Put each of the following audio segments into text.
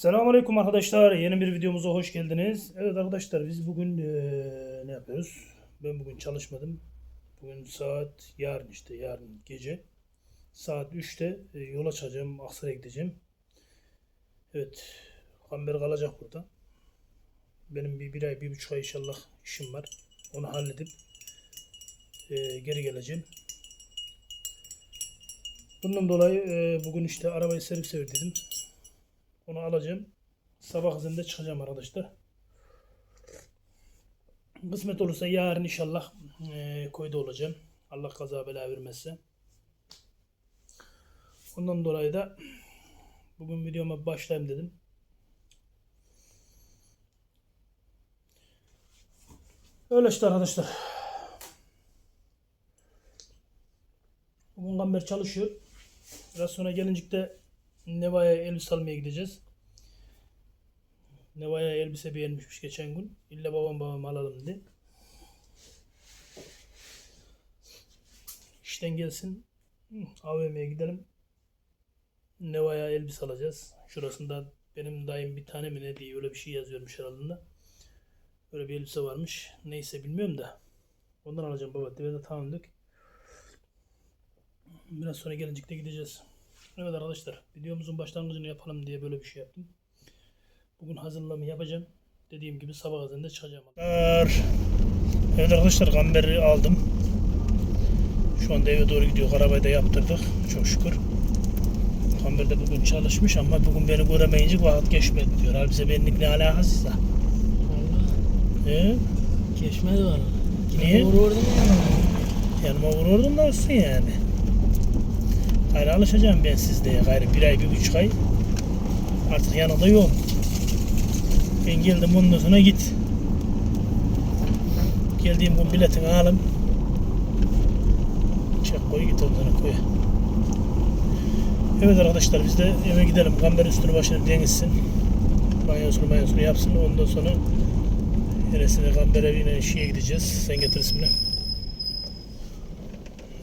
Selamünaleyküm arkadaşlar. Yeni bir videomuza hoş geldiniz. Evet arkadaşlar biz bugün eee, ne yapıyoruz? Ben bugün çalışmadım. Bugün saat yarın işte yarın gece saat 3'te e, yola çıkacağım. Aksaray'a gideceğim. Evet. Kamber kalacak burada. Benim bir, bir ay, bir buçuk ay inşallah işim var. Onu halledip eee, geri geleceğim. Bundan dolayı eee, bugün işte arabayı servise verdim. Onu alacağım. Sabah hızında çıkacağım arkadaşlar. Kısmet olursa yarın inşallah eee koyda olacağım. Allah kaza bela vermezse. Ondan dolayı da bugün videoma başlayayım dedim. Öyle işte arkadaşlar. Bugün Gamber çalışıyor. Biraz sonra gelincik de Neva'ya elbise almaya gideceğiz. Neva'ya elbise beğenmişmiş geçen gün. İlla babam babam alalım dedi. İşten gelsin. AVM'ye gidelim. Neva'ya elbise alacağız. Şurasında benim dayım bir tane mi ne diye öyle bir şey yazıyormuş herhalde. Öyle bir elbise varmış. Neyse bilmiyorum da. Ondan alacağım baba. Ve de tamam. Biraz sonra gelincik de gideceğiz. Evet arkadaşlar videomuzun başlangıcını yapalım diye böyle bir şey yaptım. Bugün hazırlığımı yapacağım. Dediğim gibi sabah azında çıkacağım. Evet arkadaşlar gamberi aldım. Şu anda eve doğru gidiyor. Arabayı da yaptırdık. Çok şükür. Gamber de bugün çalışmış ama bugün beni göremeyince vakit geçmedi diyor. Halbuki benimle ne alakasıysa. Valla He? geçmedi bana. Niye? Vururdum ya. Yanıma vururdum da olsun yani. Gayrı alışacağım ben sizde. Gayrı bir ay, bir buçuk ay. Artık yanında yok. Ben geldim ondan sonra git. Geldiğim gün biletini alım. Çek koy git ondan koy. Evet arkadaşlar biz de eve gidelim. Kamber üstünü başını denizsin. Banyosunu banyosunu yapsın. Ondan sonra Neresine Kamber'e yine şeye gideceğiz. Sen getir ismini.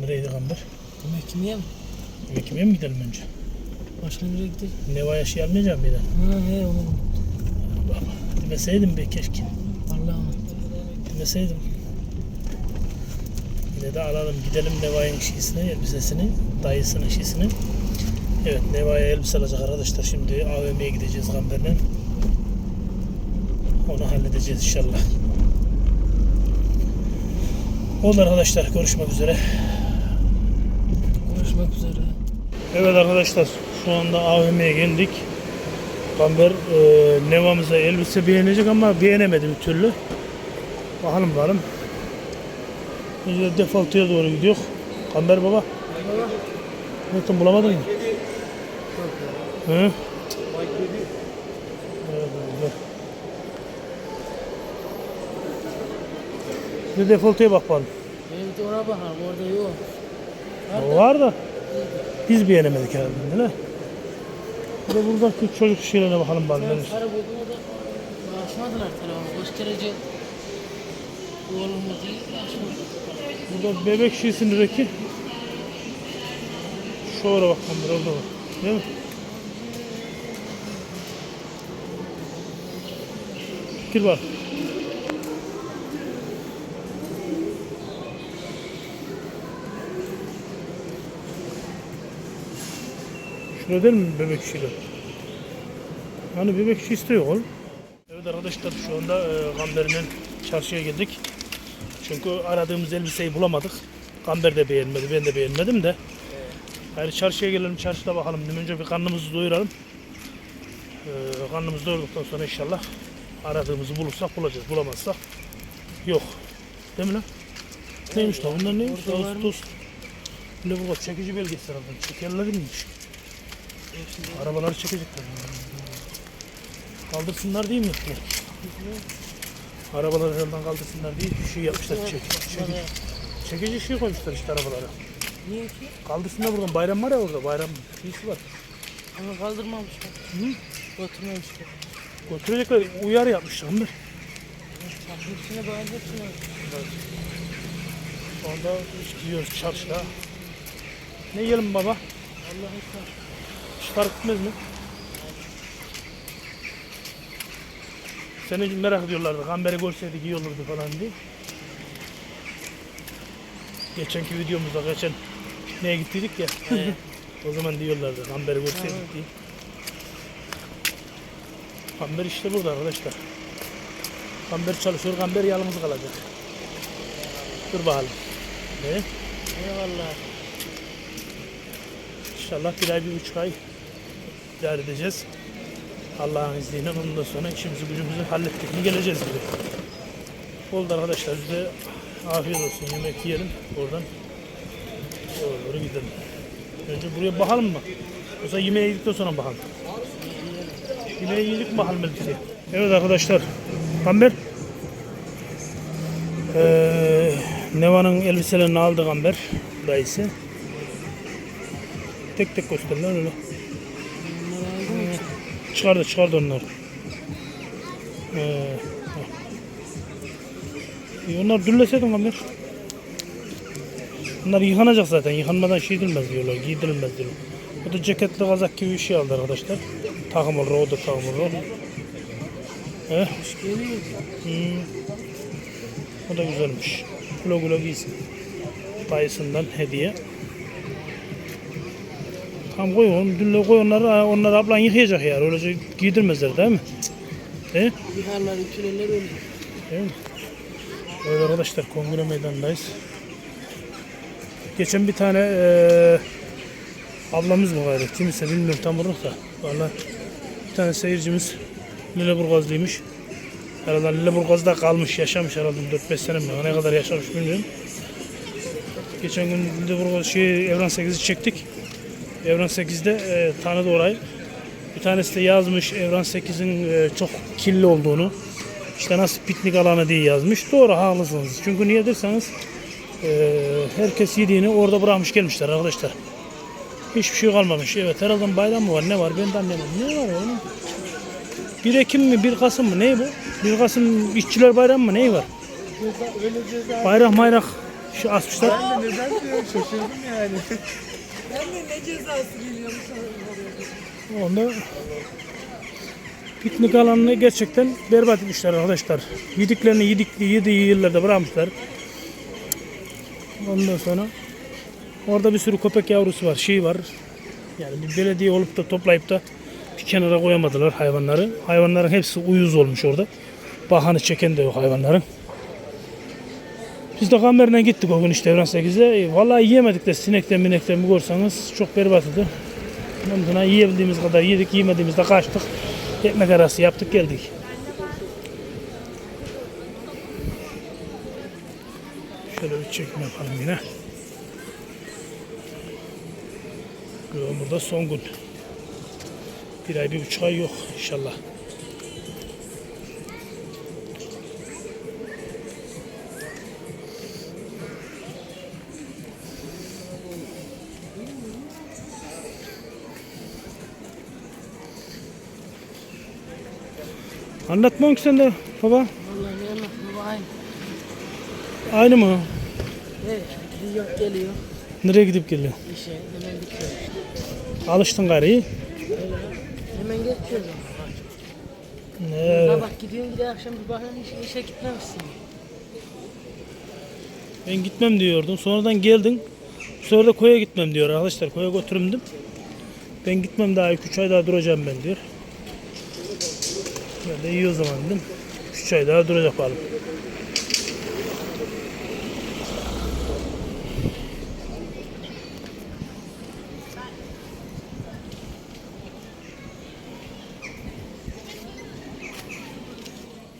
Nereydi ki niye mi? Yemeye mi gidelim önce? Başka nereye gidelim? Neva'ya şey almayacağım mıydı? Ha ne onu? Baba, demeseydim be keşke. Unuttum. Demeseydim. Yine de alalım gidelim Neva'nın şeysine, elbisesini, dayısının şeysini. Evet Neva'ya elbise alacak arkadaşlar. Şimdi AVM'ye gideceğiz Kamber'le. Onu halledeceğiz inşallah. Oldu arkadaşlar. Görüşmek üzere. Görüşmek üzere. Evet arkadaşlar şu anda AVM'ye geldik. Kamber e, Neva'mıza elbise beğenecek ama beğenemedi bir türlü. Bakalım bakalım. Önce de defaultuya doğru gidiyor. Kamber baba. Ne bulamadın mı? Hı? Bir defaultuya bak bakalım. Benim de ona bakalım orada yok. Var da biz beğenemedik herhalde değil mi? Bir de buradaki çocuk şeylerine bakalım bari. Ben neymiş. sarı buldum o da açmadılar telefonu. Gösterici oğlumuz değil açmadı. Burada bebek şişindeki şuraya bak kamera orada var. Değil mi? Fikir var. Şurada değil mi bebek şişiler? Hani bebek şişi de yok oğlum. Evet arkadaşlar şu anda e, Gamber'in çarşıya geldik. Çünkü aradığımız elbiseyi bulamadık. Gamber de beğenmedi, ben de beğenmedim de. Hayır çarşıya gelelim, çarşıda bakalım. Önce bir karnımızı doyuralım. Ee, karnımızı doyurduktan sonra inşallah aradığımızı bulursak bulacağız. Bulamazsak yok. Değil mi lan? Neymiş lan? Bunlar neymiş? Ağustos. Ne bu çekici belgesi herhalde. Çekerler miymiş? Arabaları çekecekler. Kaldırsınlar değil mi? Arabaları herhalde kaldırsınlar diye bir şey yapmışlar. Çek, çekici, çekici şey koymuşlar işte arabalara. Niye ki? Kaldırsınlar buradan. Bayram var ya orada. Bayram şeysi var. Onu kaldırmamışlar. Hı? Götürmemişler. Götürecekler. Uyarı yapmışlar. Onlar. Hepsine bağlı hepsine. Biz gidiyoruz çarşıda. Ne yiyelim baba? Allah'a emanet. Hiç fark etmez mi? Seni merak ediyorlardı. Gamberi görseydik iyi olurdu falan diye. Geçenki videomuzda geçen neye gittiydik ya. o zaman diyorlardı Gamberi görseydik diye. Gamber işte burada arkadaşlar. Gamber çalışıyor, Gamber yalnız kalacak. Dur bakalım. Ne? Eyvallah. İnşallah bir ay, bir buçuk ay idare edeceğiz. Allah'ın izniyle ondan sonra işimizi gücümüzü hallettik mi geleceğiz gibi. Oldu arkadaşlar bize afiyet olsun yemek yiyelim oradan doğru gidelim. Önce buraya bakalım mı? Yoksa yemeğe yedikten sonra bakalım. Yemeği yedik mi bakalım elbise. Evet arkadaşlar. Gamber. Ee, Neva'nın elbiselerini aldı Gamber. Dayısı. Tek tek göster lan öyle. Çıkardı çıkardı onları. Ee. İyi, onlar dülleseydin Ömer. Bunlar yıkanacak zaten. Yıkanmadan şey edilmez diyorlar. Giydirilmez diyorlar. Bu da ceketli kazak gibi bir şey aldı arkadaşlar. Takım olur, o da takım olur. Geliyor. hmm. O da güzelmiş. Güle güle giysin. Dayısından hediye. Tamam koy oğlum. Dülle koy onları. Onları ablan yıkayacak ya. Öylece giydirmezler değil mi? He? Biharlar, ütülerler öldü. Değil mi? Evet arkadaşlar kongre meydanındayız. Geçen bir tane eee ablamız mı vardı? Kimse bilmiyorum tam olarak da. Valla bir tane seyircimiz Lüleburgazlıymış. Herhalde Lüleburgaz'da kalmış, yaşamış herhalde 4-5 sene mi? Ne kadar yaşamış bilmiyorum. Geçen gün Lüleburgaz şey, Evren 8'i çektik. Evren 8'de e, tanıdı orayı. Bir tanesi de yazmış Evren 8'in e, çok kirli olduğunu. İşte nasıl piknik alanı diye yazmış. Doğru haklısınız. Çünkü niye derseniz e, herkes yediğini orada bırakmış gelmişler arkadaşlar. Hiçbir şey kalmamış. Evet herhalde bayram mı var ne var ben de anlamadım. Ne var oğlum? 1 Ekim mi 1 Kasım mı ne bu? 1 Kasım işçiler bayramı mı ne var? Bayrak mayrak şu asmışlar. Ben de neden diyorum şaşırdım yani. Ben de ne cezası geliyormuş Onda piknik alanını gerçekten berbat etmişler arkadaşlar. Yediklerini yedik, yediği yerlerde bırakmışlar. Ondan sonra orada bir sürü köpek yavrusu var, şey var. Yani bir belediye olup da toplayıp da bir kenara koyamadılar hayvanları. Hayvanların hepsi uyuz olmuş orada. Bahanı çeken de yok hayvanların. Biz de kamerine gittik o gün işte Evren 8'e. E, Vallahi yiyemedik de sinekten minekten bir görseniz çok berbatıdı. Ondan sonra yiyebildiğimiz kadar yedik, yemediğimizde kaçtık. Ekmek arası yaptık geldik. Şöyle bir çekim yapalım yine. Burada son gün. Bir ay, bir buçuk ay yok inşallah. Anlatmam ki sen de baba. Vallahi bu aynı. Aynı mı? Evet, gidiyor geliyor. Nereye gidip geliyor? İşe hemen bitiyor. Alıştın gari. Öyle. Hemen geçiyor. Ee, Sabah gidiyorsun gidiyor akşam bir bakıyorsun işe, işe gitmemişsin. ben gitmem diyordum. Sonradan geldin. Sonra da koya gitmem diyor arkadaşlar. Koya götürümdüm. Ben gitmem daha 2-3 ay daha duracağım ben diyor. Ben de iyi o zaman dedim. 3 ay daha duracak bakalım.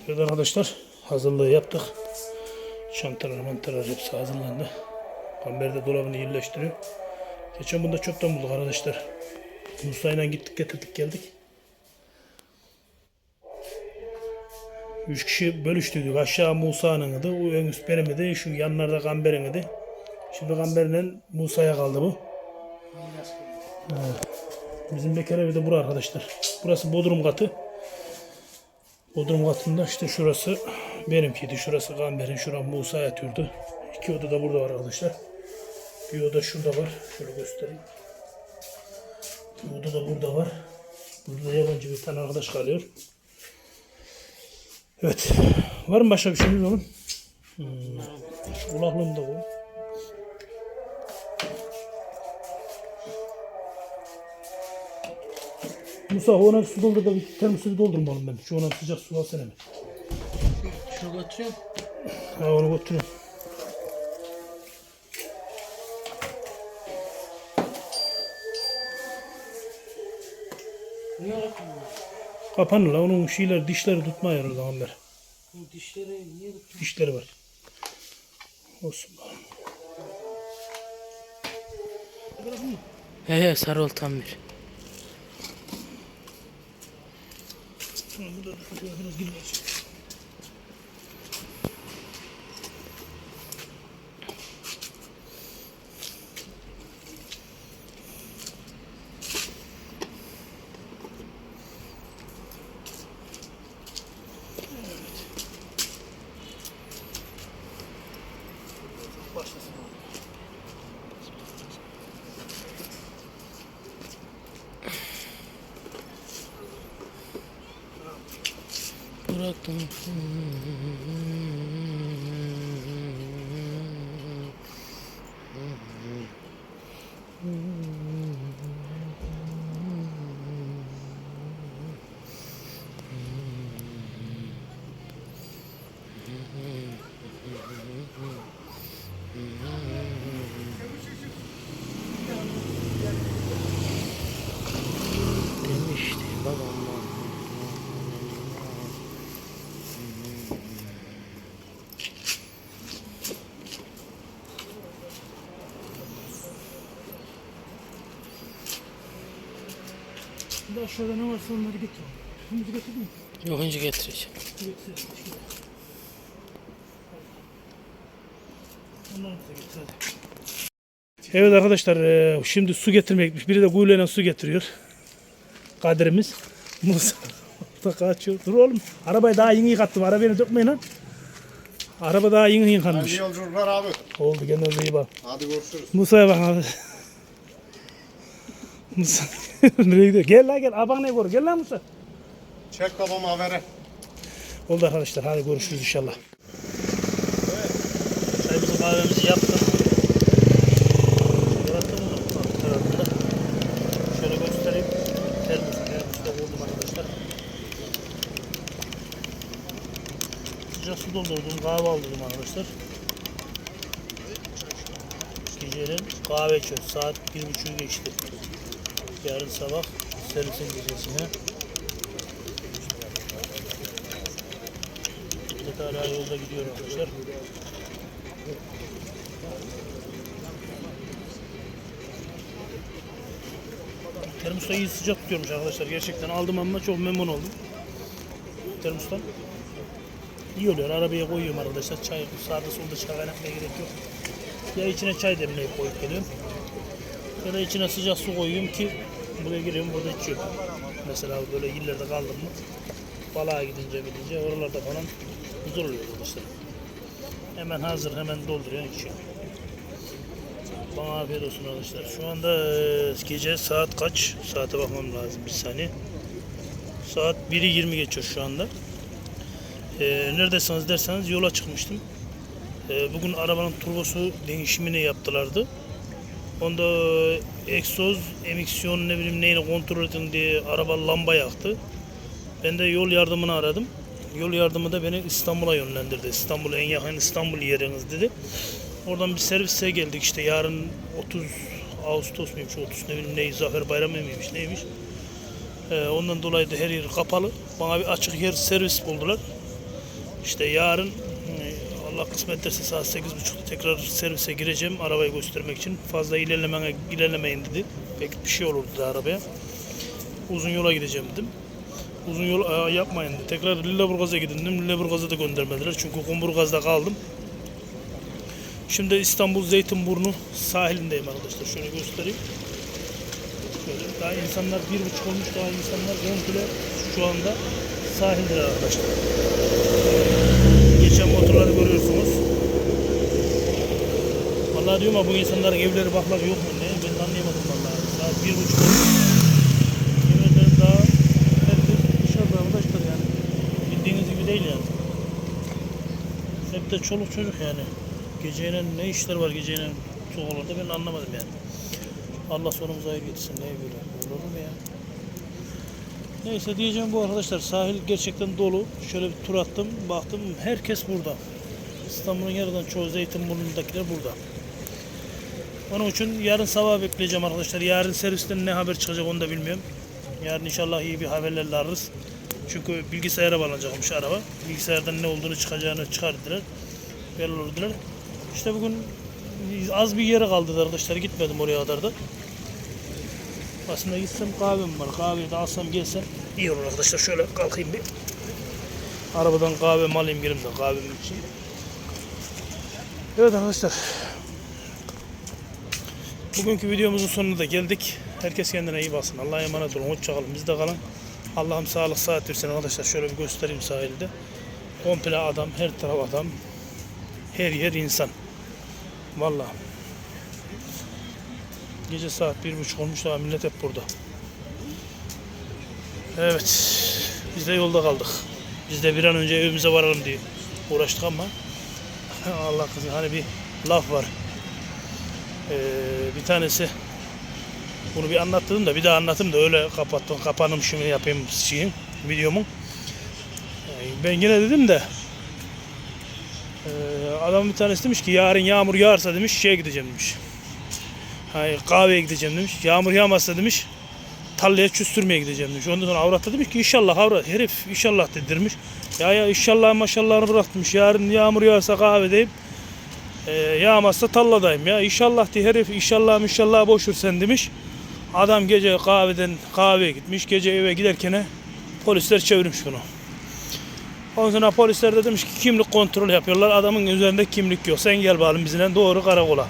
Evet arkadaşlar hazırlığı yaptık. Çantalar mantalar hepsi hazırlandı. Kamber de dolabını yerleştiriyor. Geçen bunda çöpten bulduk arkadaşlar. Musa'yla gittik getirdik geldik. Üç kişi bölüştüydük. Aşağı Musa'nın idi. O en üst benim idi. Şu yanlarda Gamber'in idi. Şimdi Gamber'le Musa'ya kaldı bu. Bizim bekar evi de bura arkadaşlar. Burası Bodrum katı. Bodrum katında işte şurası benimkiydi. Şurası Gamber'in, şura Musa yatıyordu. İki oda da burada var arkadaşlar. Bir oda şurada var. Şöyle göstereyim. Bir oda da burada var. Burada da yabancı bir tane arkadaş kalıyor. Evet. Var mı başka bir şeyimiz oğlum? Hmm. Kulaklığım da o. Musa ona su doldur da bir termosu doldurma oğlum ben. Şu ona sıcak su alsana bir. Şunu götürüyorum. Ha onu götürüyorum. Kapanır la onun şeyler dişleri tutma herhalde. Bu dişleri niye götürüyor? Dişleri var. Olsun bakalım. He he sarı oltan bir. Şunu burada biraz girmeyecek. Bırakın. De aşağıda ne varsa onları getir. Şimdi getirdin mi? Yok önce getireceğim. Getir. Onları bize getir hadi. Evet arkadaşlar eee, şimdi su getirmeye gitmiş. Biri de kuyuyla su getiriyor. Kadirimiz. Musa da kaçıyor. Dur oğlum. Arabayı daha yeni yıkattım. Arabayı dökmeyin lan. Araba daha yeni yıkanmış. İyi yolculuklar abi. Oldu kendinize iyi bak. Hadi görüşürüz. Musa'ya bak abi. Musa nereye gidiyor? Gel lan gel. Aban ne gör. Gel lan Musa. Çek babam habere. Oldu arkadaşlar. Hadi görüşürüz inşallah. Çayımızı kahvemizi yaptık. Yarattım tarafında. Şöyle göstereyim. Termos, termosta koydum arkadaşlar. Sıcak su doldurdum. Kahve aldırdım arkadaşlar. Gecenin kahve içiyoruz. Saat bir buçuğu geçti. Yarın sabah servisin gecesine. Millet hala yolda gidiyor arkadaşlar. Termosta iyi sıcak tutuyormuş arkadaşlar. Gerçekten aldım ama çok memnun oldum. Termostan. İyi oluyor. Arabaya koyuyorum arkadaşlar. Çay sağda solda çay kaynatmaya gerek yok. Ya içine çay demleyip koyup geliyorum. Ya da içine sıcak su koyuyorum ki buraya giriyorum burada içiyorum. Mesela böyle illerde kaldım mı balığa gidince gidince oralarda falan güzel oluyor arkadaşlar. Hemen hazır hemen dolduruyor içiyor. Bana afiyet olsun arkadaşlar. Şu anda gece saat kaç? Saate bakmam lazım bir saniye. Saat 1'i 20 geçiyor şu anda. E, neredesiniz derseniz yola çıkmıştım. E, bugün arabanın turbosu değişimini yaptılardı. Onda egzoz, emisyon ne bileyim neyle kontrol edin diye araba lamba yaktı. Ben de yol yardımını aradım. Yol yardımı da beni İstanbul'a yönlendirdi. İstanbul'a en yakın İstanbul yeriniz dedi. Oradan bir servise geldik işte yarın 30 Ağustos muymuş 30 ne bileyim ne Zafer Bayramı mıymış neymiş. Ee, ondan dolayı da her yer kapalı. Bana bir açık yer servis buldular. İşte yarın Allah kısmet ederse saat 8.30'da tekrar servise gireceğim arabayı göstermek için. Fazla ilerlemene, ilerlemeyin dedi. Pek bir şey olurdu da arabaya. Uzun yola gideceğim dedim. Uzun yol yapmayın dedi. Tekrar Lüleburgaz'a gidin dedim. Lüleburgaz'a da göndermediler. Çünkü Kumburgaz'da kaldım. Şimdi İstanbul Zeytinburnu sahilindeyim arkadaşlar. Şöyle göstereyim. Şöyle daha insanlar bir buçuk olmuş daha insanlar komple şu anda sahilde arkadaşlar. Geçen motorları görüyorsunuz. Vallahi diyorum ama bu insanların evleri bakları yok mu ne? Ben anlayamadım vallahi. Saat bir buçuk ederim daha herkes dışarıda arkadaşlar yani. Bildiğiniz gibi değil. yani. Hep de çoluk çocuk yani. Geceyle ne işler var geceyle soğuklarda ben anlamadım yani. Allah sonumuzu hayır getirsin. Ne böyle? Olur mu ya? Neyse diyeceğim bu arkadaşlar sahil gerçekten dolu. Şöyle bir tur attım. Baktım herkes burada. İstanbul'un yarıdan çoğu Zeytinburnu'ndakiler burada. Onun için yarın sabah bekleyeceğim arkadaşlar. Yarın servisten ne haber çıkacak onu da bilmiyorum. Yarın inşallah iyi bir haberlerle alırız. Çünkü bilgisayara bağlanacakmış araba. Bilgisayardan ne olduğunu çıkacağını çıkardılar. Belli oldular. İşte bugün az bir yere kaldı arkadaşlar. Gitmedim oraya kadar da. Aslında gitsem kahvem var. Kahveyi de alsam gelsem iyi olur arkadaşlar. Şöyle kalkayım bir. Arabadan kahvemi alayım gelin de kahvemi için. Evet arkadaşlar. Bugünkü videomuzun sonuna da geldik. Herkes kendine iyi baksın. Allah'a emanet olun. Hoşça kalın. Bizde kalın. Allah'ım sağlık saat versin arkadaşlar. Şöyle bir göstereyim sahilde. Komple adam. Her taraf adam. Her yer insan. Vallahi. Gece saat bir buçuk olmuş daha millet hep burada. Evet. Biz de yolda kaldık. Biz de bir an önce evimize varalım diye uğraştık ama Allah kızım hani bir laf var. Ee, bir tanesi bunu bir anlattım da bir daha anlatayım da öyle kapattım. Kapanım şimdi yapayım şeyin, videomun. Ee, ben yine dedim de ee, adam bir tanesi demiş ki yarın yağmur yağarsa demiş şeye gideceğim demiş. Hayır, kahveye gideceğim demiş. Yağmur yağmazsa demiş tarlaya çüstürmeye gideceğim demiş. Ondan sonra avrat demiş ki inşallah avrat herif inşallah dedirmiş. Ya ya inşallah maşallahını bırakmış. Yarın yağmur yağarsa kahvedeyim. Ee, yağmazsa talladayım ya. İnşallah diye herif inşallah inşallah boş ver sen demiş. Adam gece kahveden kahveye gitmiş. Gece eve giderken polisler çevirmiş bunu. Ondan sonra polisler de demiş ki kimlik kontrol yapıyorlar. Adamın üzerinde kimlik yok. Sen gel bakalım bizimle doğru karakola.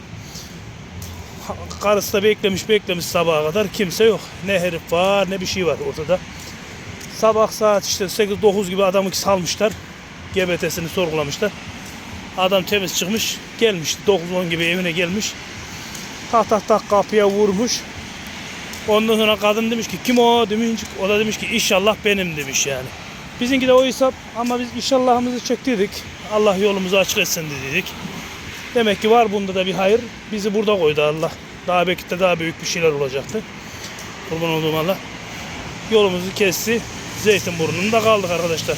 Karısı da beklemiş beklemiş sabaha kadar kimse yok. Ne herif var ne bir şey var ortada. Sabah saat işte 8-9 gibi adamı salmışlar. GBT'sini sorgulamışlar. Adam temiz çıkmış gelmiş 9-10 gibi evine gelmiş. Tak tak tak kapıya vurmuş. Ondan sonra kadın demiş ki kim o demiş. O da demiş ki inşallah benim demiş yani. Bizimki de o hesap ama biz inşallahımızı çektiydik. Allah yolumuzu açık etsin dedik. Demek ki var bunda da bir hayır. Bizi burada koydu Allah. Daha belki de daha büyük bir şeyler olacaktı. Kurban olduğum Allah. Yolumuzu kesti. Zeytinburnu'nda kaldık arkadaşlar.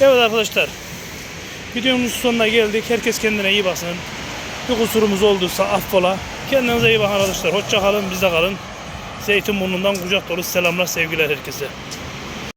Evet arkadaşlar. Videomuzun sonuna geldik. Herkes kendine iyi baksın. Bir kusurumuz olduysa affola. Kendinize iyi bakın arkadaşlar. Hoşça kalın, bizde kalın. Zeytinburnu'ndan kucak dolu selamlar, sevgiler herkese.